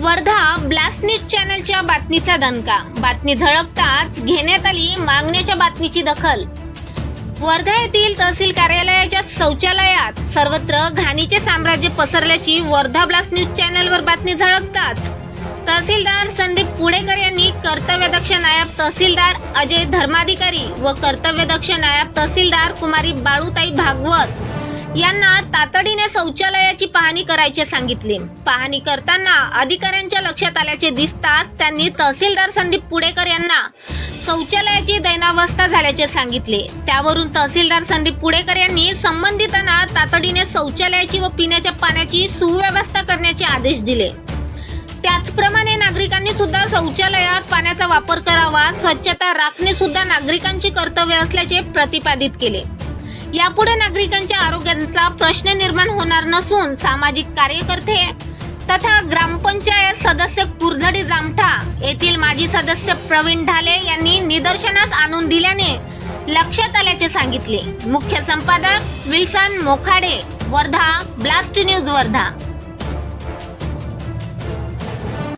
Wardha blast news चॅनलच्या बातमीचा दणका. बातमी झळकताच घेण्यात आली मागण्याच्या बातमीची दखल. वर्धा येथील तहसील कार्यालयाच्या शौचालयात सर्वत्र घाणीचे साम्राज्य पसरल्याची वर्धा ब्लास्ट न्यूज चॅनलवर बातमी झळकताच. तहसीलदार संदीप पुणेकर यांनी कर्तव्यदक्ष नायब तहसीलदार अजय धर्माधिकारी व कर्तव्यदक्ष नायब तहसीलदार कुमारी बाळूताई भागवत यांना तातडीने शौचालयाची पाहणी करायचे सांगितले. पाहणी करताना अधिकाऱ्यांच्या लक्षात आल्याचे दिसताच त्यांनी तहसीलदार संदीप पुडेकर यांना शौचालयाची दैनावस्था झाल्याचे सांगितले. त्यावरून तहसीलदार संदीप पुडेकर यांनी संबंधितांना तातडीने शौचालयाची व पिण्याच्या पाण्याची सुव्यवस्था करण्याचे आदेश दिले. त्याचप्रमाणे नागरिकांनी सुद्धा शौचालयात पाण्याचा वापर करावा स्वच्छता राखणे सुद्धा नागरिकांचे कर्तव्य असल्याचे प्रतिपादित केले. यापुढे नागरिकांच्या आरोग्याचा प्रश्न निर्माण होणार नसून सामाजिक कार्यकर्ते तथा ग्रामपंचायत सदस्य कुरझडी जामठा येथील माजी सदस्य प्रवीण ढाले यांनी निदर्शनास आणून दिल्याने लक्षात आल्याचे सांगितले. मुख्य संपादक Wilson Mokhade Wardha blast news Wardha.